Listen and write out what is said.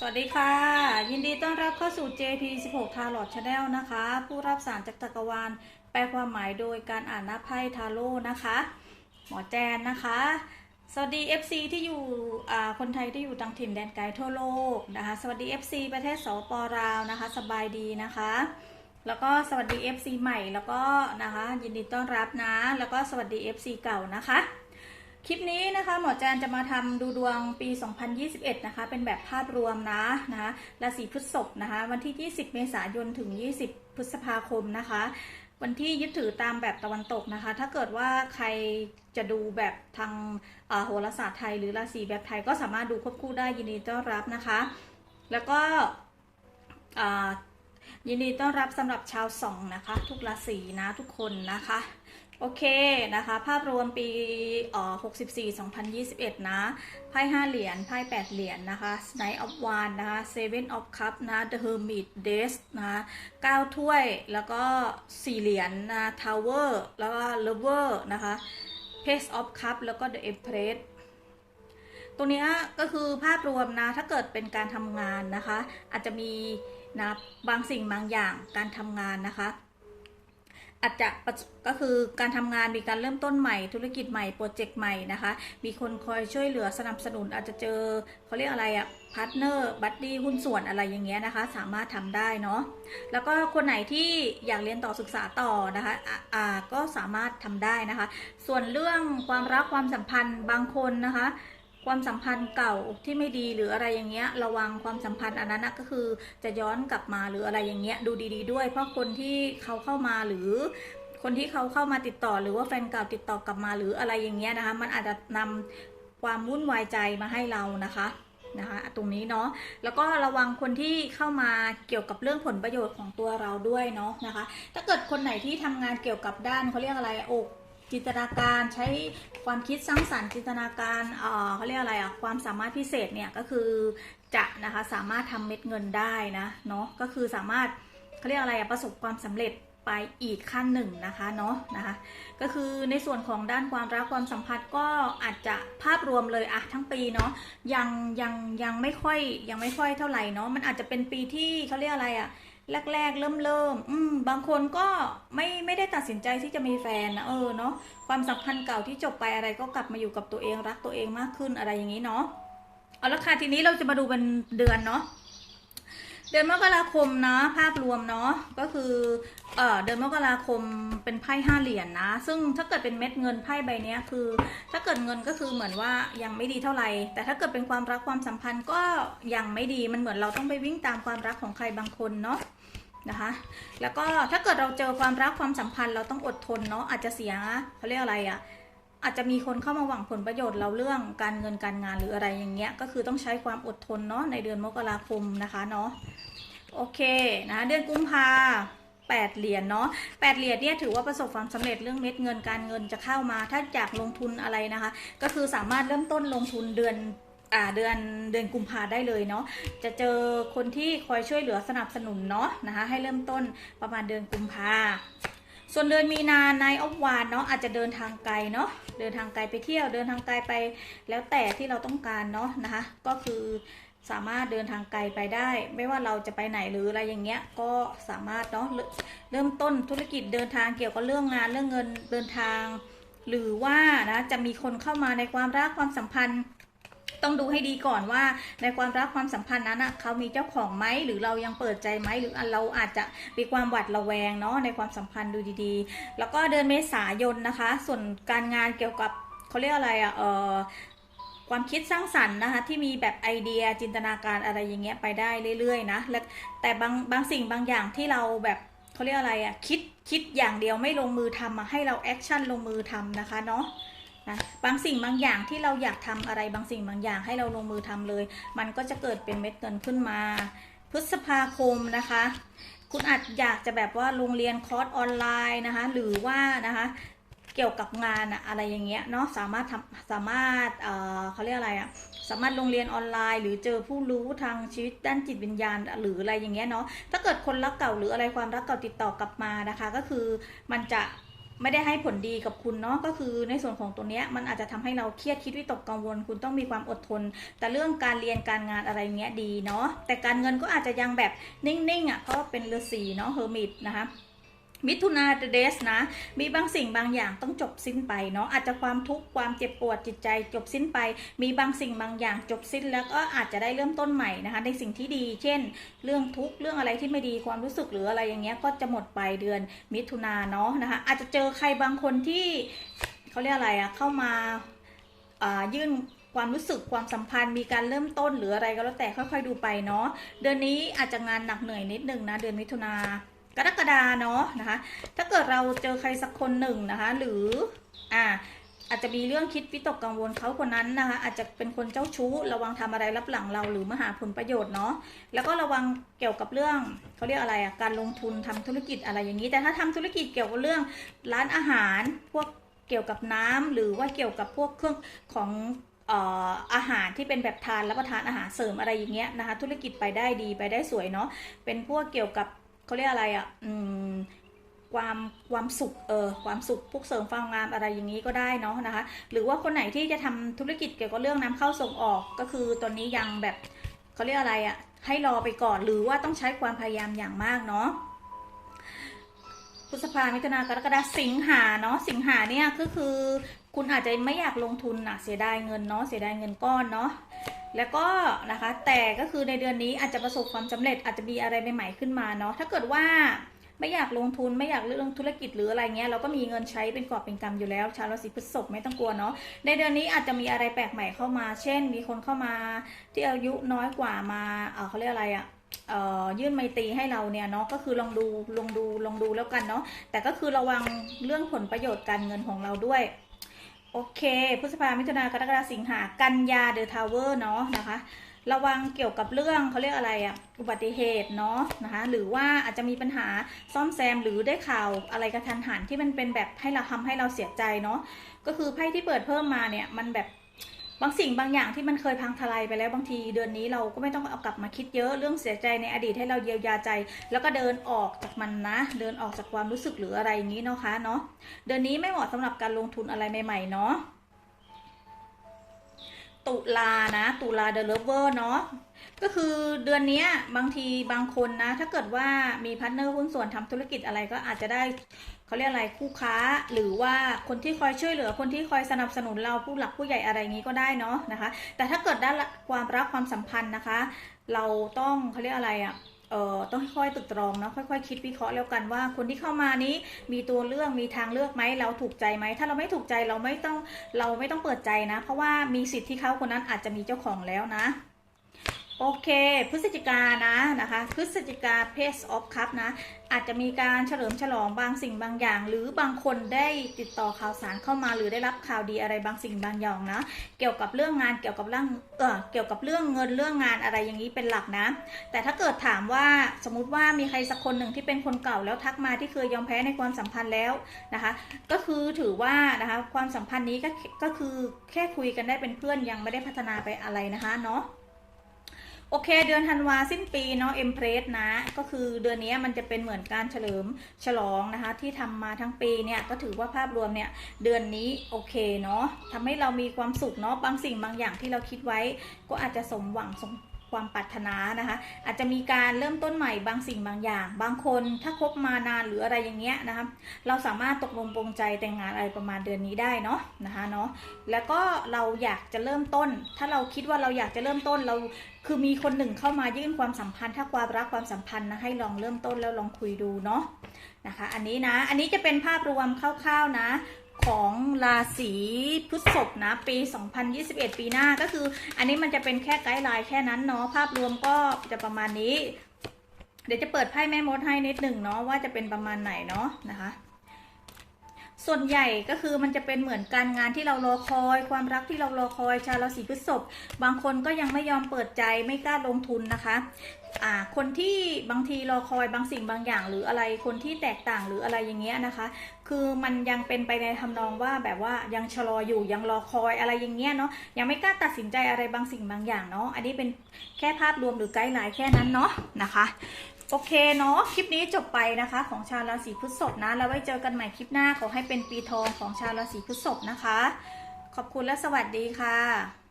สวัสดีค่ะ ยินดีต้อนรับเข้าสู่ JP 16 t a r o t Channel นะคะ ผู้รับสารจากจักรวาลแปลความหมายโดยการอ่านหน้าไพ่ทาโร่นะคะ หมอแจนนะคะ สวัสดี FC ที่อยู่คนไทยที่อยู่ต่างถิ่นแดนไกลทั่วโลกนะคะ สวัสดี FC ประเทศสปปลาวนะคะ สบายดีนะคะ แล้วก็สวัสดี FC ใหม่แล้วก็นะคะ ยินดีต้อนรับนะ แล้วก็สวัสดี FC เก่านะคะ คลิปนี้นะคะหมอแจนจะมาทำดูดวงปี 2021 นะคะ เป็นแบบภาพรวมนะนะคะราศีพฤษภนะคะ วันที่ 20 เมษายนถึง 20 พฤษภาคมนะคะ วันที่ยึดถือตามแบบตะวันตกนะคะ ถ้าเกิดว่าใครจะดูแบบทางโหราศาสตร์ไทย หรือราศีแบบไทยก็สามารถดูควบคู่ได้ยินดีต้อนรับนะคะ แล้วก็ยินดีต้อนรับสำหรับชาวสองนะคะ ทุกราศีนะทุกคนนะคะ โอเคนะคะ ภาพรวมปีเอ่อ64 2021 นะ ไพ่5เหรียญ ไพ่8เหรียญนะคะ Knight of Wands นะคะ Seven of Cups นะ The Hermit Death นะ9ถ้วย แล้วก็ 4 เหรียญนะ Tower แล้วก็ Lover นะคะ Page of Cups แล้วก็ The Empress ตรงนี้ก็คือภาพรวมนะ ถ้าเกิดเป็นการทำงานนะคะ อาจจะมีนะบางสิ่งบางอย่างการทำงานนะคะ อาจจะก็คือการทำงานมีการเริ่มต้นใหม่ธุรกิจใหม่โปรเจกต์ใหม่นะคะ มีคนคอยช่วยเหลือสนับสนุนอาจจะเจอเขาเรียกอะไรอะพาร์ทเนอร์บัดดี้หุ้นส่วนอะไรอย่างเงี้ยนะคะ สามารถทำได้เนาะแล้วก็คนไหนที่อยากเรียนต่อศึกษาต่อนะคะอะอ่าก็สามารถทำได้นะคะ ส่วนเรื่องความรักความสัมพันธ์บางคนนะคะ ความสัมพันธ์เก่าที่ไม่ดีหรืออะไรอย่างเงี้ยระวังความสัมพันธ์อันนั้นนะก็คือจะย้อนกลับมาหรืออะไรอย่างเงี้ยดูดี ๆ ด้วย เพราะคนที่เขาเข้ามาหรือคนที่เขาเข้ามาติดต่อหรือว่าแฟนเก่าติดต่อกลับมาหรืออะไรอย่างเงี้ยนะคะ มันอาจจะนำความวุ่นวายใจมาให้เรานะคะนะคะตรงนี้เนาะแล้วก็ระวังคนที่เข้ามาเกี่ยวกับเรื่องผลประโยชน์ของตัวเราด้วยเนาะนะคะ ถ้าเกิดคนไหนที่ทำงานเกี่ยวกับด้านเขาเรียกอะไรอก จินตนาการใช้ความคิดสร้างสรรค์จินตนาการเออเขาเรียกอะไรอะความสามารถพิเศษเนี่ยก็คือจะนะคะสามารถทำเม็ดเงินได้นะเนาะก็คือสามารถเขาเรียกอะไรอะประสบความสำเร็จไปอีกขั้นหนึ่งนะคะเนาะนะคะก็คือในส่วนของด้านความรักความสัมพันธ์ก็อาจจะภาพรวมเลยอะทั้งปีเนาะยังยังยังไม่ค่อยยังไม่ค่อยเท่าไหร่เนาะมันอาจจะเป็นปีที่เขาเรียกอะไรอะ แรกๆ เริ่มเริ่มอืมบางคนก็ไม่ไม่ได้ตัดสินใจที่จะมีแฟนนะเออเนาะความสัมพันธ์เก่าที่จบไปอะไรก็กลับมาอยู่กับตัวเองรักตัวเองมากขึ้นอะไรอย่างนี้เนาะเอาละค่ะทีนี้เราจะมาดูเป็นเดือนเนาะ เดือนมกราคมนะภาพรวมเนาะก็คือเออเดือนมกราคมเป็นไพ่ห้าเหรียญนะ ซึ่งถ้าเกิดเป็นเม็ดเงินไพ่ใบนี้คือ ถ้าเกิดเงินก็คือเหมือนว่ายังไม่ดีเท่าไหร่ แต่ถ้าเกิดเป็นความรักความสัมพันธ์ก็ยังไม่ดีมันเหมือนเราต้องไปวิ่งตามความรักของใครบางคนเนาะนะคะ แล้วก็ถ้าเกิดเราเจอความรักความสัมพันธ์เราต้องอดทนเนาะอาจจะเสียเขาเรียกอะไรอะ่ะ อาจจะมีคนเข้ามาหวังผลประโยชน์เราเรื่องการเงินการงานหรืออะไรอย่างเงี้ยก็คือต้องใช้ความอดทนเนาะในเดือนมกราคมนะคะเนาะโอเคนะเดือนกุมภาแปดเหรียญเนาะแปดเหรียญเนี่ยถือว่าประสบความสำเร็จเรื่องเม็ดเงินการเงินจะเข้ามา ถ้าอยากลงทุนอะไรนะคะ ก็คือสามารถเริ่มต้นลงทุนเดือนอ่าเดือนเดือนกุมภาได้เลยเนาะจะเจอคนที่คอยช่วยเหลือสนับสนุนเนาะนะคะให้เริ่มต้นประมาณเดือนกุมภา ส่วนเดือนมีนานายออฟวานเนาะอาจจะเดินทางไกลเนาะเดินทางไกลไปเที่ยวเดินทางไกลไปแล้วแต่ที่เราต้องการเนาะนะคะก็คือสามารถเดินทางไกลไปได้ ไม่ว่าเราจะไปไหนหรืออะไรอย่างเงี้ยก็สามารถเนาะเรเริ่มต้นธุรกิจเดินทางเกี่ยวกับเรื่องงานเรื่องเงินเดินทาง หรือว่านะจะมีคนเข้ามาในความรักความสัมพันธ์ ต้องดูให้ดีก่อนว่า ในความรักความสัมพันธ์นั้นนะเขามีเจ้าของไหมหรือเรายังเปิดใจไหมหรือเราอาจจะมีความหวาดระแวงเนาะในความสัมพันธ์ดูดีๆ แล้วก็เดือนเมษายนนะคะ ส่วนการงานเกี่ยวกับเขาเรียกอะไรอะ่ะเออความคิดสร้างสรรค์นะคะที่มีแบบไอเดียจินตนาการอะไรอย่างเงี้ยไปได้เรื่อยๆนะและแต่บางบางสิ่งบางอย่างที่เราแบบเขาเรียกอะไรอะคิดคิดอย่างเดียวไม่ลงมือทำมาให้เราแอคชั่นลงมือทำนะคะเนาะ นะบางสิ่งบางอย่างที่เราอยากทำอะไรบางสิ่งบางอย่างให้เราลงมือทำเลย มันก็จะเกิดเป็นเม็ดเงินขึ้นมา พฤษภาคมนะคะ คุณอาจอยากจะแบบว่าโรงเรียนคอร์สออนไลน์นะคะ หรือว่านะคะเกี่ยวกับงานอะอะไรอย่างเงี้ยเนาะสามารถทำสามารถเอ่อเขาเรียกอะไรอะสามารถลงเรียนออนไลน์ หรือเจอผู้รู้ทางชีวิตด้านจิตวิญญาณหรืออะไรอย่างเงี้ยเนาะถ้าเกิดคนรักเก่าหรืออะไรความรักเก่าติดต่อกลับมานะคะ ก็คือมันจะ ไม่ได้ให้ผลดีกับคุณเนาะก็คือในส่วนของตัวเนี้ยมันอาจจะทำให้เราเครียดคิดวิตกกังวล คุณต้องมีความอดทน แต่เรื่องการเรียนการงานอะไรเงี้ยดีเนาะแต่การเงินก็อาจจะยังแบบนิ่งๆอะเพราะเป็นฤาษีเนาะเฮอร์มิตนะคะ มิถุนาเดสนะ มีบางสิ่งบางอย่างต้องจบสิ้นไปเนาะอาจจะความทุกข์ความเจ็บปวดจิตใจจบสิ้นไป มีบางสิ่งบางอย่างจบสิ้นแล้วก็อาจจะได้เริ่มต้นใหม่นะคะ ในสิ่งที่ดี เช่น เรื่องทุกข์เรื่องอะไรที่ไม่ดีความรู้สึกหรืออะไรอย่างเงี้ยก็จะหมดไปเดือนมิถุนาเนาะนะคะ อาจจะเจอใครบางคนที่เขาเรียกอะไรอะเข้ามาอ่ายื่นความรู้สึกความสัมพันธ์มีการเริ่มต้นหรืออะไรก็แล้วแต่ค่อย ๆ ดูไปเนาะเดือนนี้อาจจะงานหนักเหนื่อยนิดนึงนะเดือนมิถุนา กรกฎาเนาะนะคะ ถ้าเกิดเราเจอใครสักคนหนึ่งนะคะ หรืออ่าอาจจะมีเรื่องคิดวิตกกังวลเขาคนนั้นนะคะ อาจจะเป็นคนเจ้าชู้ ระวังทำอะไรรับหลังเราหรือมาหาผลประโยชน์เนาะแล้วก็ระวังเกี่ยวกับเรื่องเขาเรียกอะไรอะการลงทุนทำธุรกิจอะไรอย่างนี้ แต่ถ้าทำธุรกิจเกี่ยวกับเรื่องร้านอาหารพวกเกี่ยวกับน้ำหรือว่าเกี่ยวกับพวกเครื่องของเอ่ออาหารที่เป็นแบบทานรับประทานอาหารเสริมอะไรอย่างเงี้ยนะคะ ธุรกิจไปได้ดีไปได้สวยเนาะเป็นพวกเกี่ยวกับ เขาเรียกอะไรอะ่ะความความสุขเออความสุขพวกเสริมความงามอะไรอย่างนี้ก็ได้เนาะนะคะ หรือว่าคนไหนที่จะทำธุรกิจเกี่ยวกับเรื่องน้ำเข้าส่งออกก็คือตอนนี้ยังแบบเขาเรียกอะไรอะ่ะให้รอไปก่อนหรือว่าต้องใช้ความพยายามอย่างมากเนาะพฤษภามิถุนากรกฎาสิงหาเนาะสิงหาเนี่ยก็คือคุณอาจจะไม่อยากลงทุนนะเสียดายเงินเนาะเสียดายเงินก้อนเนาะ แล้วก็นะคะแต่ก็คือในเดือนนี้อาจจะประสบความสำเร็จอาจจะมีอะไรใหม่ๆขึ้นมาเนาะถ้าเกิดว่าไม่อยากลงทุนไม่อยากเรื่องธุรกิจหรืออะไรเงี้ยเราก็มีเงินใช้เป็นกอบเป็นกำอยู่แล้ว ชาวราศีพฤษภไม่ต้องกลัวเนาะในเดือนนี้อาจจะมีอะไรแปลกใหม่เข้ามา เช่น มีคนเข้ามาที่อายุน้อยกว่ามาเออเขาเรียกอะไรอะ่ะเอ่ยื่นไมตีให้เราเนี่ยเนาะก็คือลองดูลองดูลองดูแล้วกันเนาะแต่ก็คือระวังเรื่องผลประโยชน์การเงินของเราด้วย โอเคพฤษภามิถุนากรกฎาสิงหากันยาเดอะทาวเวอร์เนาะนะคะ ระวังเกี่ยวกับเรื่องเขาเรียกอะไรอะอุบัติเหตุเนาะนะคะ หรือว่าอาจจะมีปัญหาซ่อมแซมหรือได้ข่าวอะไรกระทันหันที่มันเป็นแบบให้เราทำให้เราเสียใจเนาะก็คือไพ่ที่เปิดเพิ่มมาเนี่ยมันแบบ บางสิ่งบางอย่างที่มันเคยพังทลายไปแล้วบางทีเดือนนี้เราก็ไม่ต้องเอากลับมาคิดเยอะเรื่องเสียใจในอดีตให้เราเยียวยาใจ แล้วก็เดินออกจากมันนะ เดินออกจากความรู้สึกหรืออะไรอย่างนี้เนาะคะเนาะเดือนนี้ไม่เหมาะสำหรับการลงทุนอะไรใหม่ๆเนาะ ตุลานะตุลาเดลิเลเวอร์เนาะก็คือเดือนนี้บางทีบางคนนะ ถ้าเกิดว่ามีพาร์ทเนอร์หุ้นส่วนทำธุรกิจอะไรก็อาจจะได้เขาเรียกอะไรคู่ค้า หรือว่าคนที่คอยช่วยเหลือคนที่คอยสนับสนุนเราผู้หลักผู้ใหญ่อะไรอย่างนี้ก็ได้เนาะนะคะ แต่ถ้าเกิดด้านความรักความสัมพันธ์นะคะ เราต้องเขาเรียกอะไรอะ่ะ เอ่อต้องค่อยตึกตรองเนาะค่อยๆคิดวิเคราะห์แล้วกันว่า คนที่เข้ามานี้มีตัวเลือกมีทางเลือกไหมเราถูกใจไหมถ้าเราไม่ถูกใจเราไม่ต้องเราไม่ต้องเปิดใจนะ เพราะว่ามีสิทธิ์ที่เขาคนนั้นอาจจะมีเจ้าของแล้วนะ โอเค พฤศจิกานะนะคะ พฤศจิกาเพสออฟคัพนะ อาจจะมีการเฉลิมฉลองบางสิ่งบางอย่าง หรือบางคนได้ติดต่อข่าวสารเข้ามาหรือได้รับข่าวดีอะไรบางสิ่งบางอย่างนะ เกี่ยวกับเรื่องงานเกี่ยวกับเรื่องเออเกี่ยวกับเรื่องเงินเรื่องงานอะไรอย่างนี้เป็นหลักนะ แต่ถ้าเกิดถามว่าสมมุติว่ามีใครสักคนหนึ่งที่เป็นคนเก่าแล้วทักมาที่เคยยอมแพ้ในความสัมพันธ์แล้วนะคะ ก็คือถือว่านะคะความสัมพันธ์นี้ก็ก็คือแค่คุยกันได้เป็นเพื่อนยังไม่ได้พัฒนาไปอะไรนะคะเนาะ โอเค เดือนธันวาสิ้นปีเนาะเอ็มเพรสนะ ก็คือเดือนนี้มันจะเป็นเหมือนการเฉลิมฉลองนะคะ ที่ทำมาทั้งปีเนี่ยก็ถือว่าภาพรวมเนี่ยเดือนนี้โอเคเนาะทำให้เรามีความสุขเนาะบางสิ่งบางอย่างที่เราคิดไว้ ก็อาจจะสมหวังสม ความปรารถนานะคะ อาจจะมีการเริ่มต้นใหม่บางสิ่งบางอย่าง บางคนถ้าคบมานานหรืออะไรอย่างเงี้ยนะคะ เราสามารถตกลงปรงใจแต่งงานอะไรประมาณเดือนนี้ได้เนาะนะคะเนาะแล้วก็เราอยากจะเริ่มต้น ถ้าเราคิดว่าเราอยากจะเริ่มต้นเราคือมีคนหนึ่งเข้ามายื่นความสัมพันธ์ ถ้าความรักความสัมพันธ์นะให้ลองเริ่มต้นแล้วลองคุยดูเนาะนะคะ อันนี้นะอันนี้จะเป็นภาพรวมคร่าวๆนะ ของราศีพฤษภนะปี 2021 ปีหน้าก็คือ อันนี้มันจะเป็นแค่ไกด์ไลน์แค่นั้นเนาะภาพรวมก็จะประมาณนี้ เดี๋ยวจะเปิดไพ่แม่มดให้นิดหนึ่งเนาะว่าจะเป็นประมาณไหนเนาะนะคะ ส่วนใหญ่ก็คือมันจะเป็นเหมือนการงานที่เรารอคอย ความรักที่เรารอคอยชาวราศีพฤษภบางคนก็ยังไม่ยอมเปิดใจไม่กล้าลงทุนนะคะอ่าคนที่บางทีรอคอยบางสิ่งบางอย่าง หรืออะไรคนที่แตกต่างหรืออะไรอย่างเงี้ยนะคะ คือมันยังเป็นไปในทำนองว่าแบบว่ายังชะลออยู่ยังรอคอยอะไรอย่างเงี้ยเนาะยังไม่กล้าตัดสินใจอะไรบางสิ่งบางอย่างเนาะอันนี้เป็นแค่ภาพรวมหรือไกด์ไลน์แค่นั้นเนาะนะคะ โอเคเนาะคลิปนี้จบไปนะคะ ของชาวราศีพฤษภนะ แล้วไว้เจอกันใหม่คลิปหน้าขอให้เป็นปีทองของชาวราศีพฤษภนะคะ ขอบคุณและสวัสดีค่ะ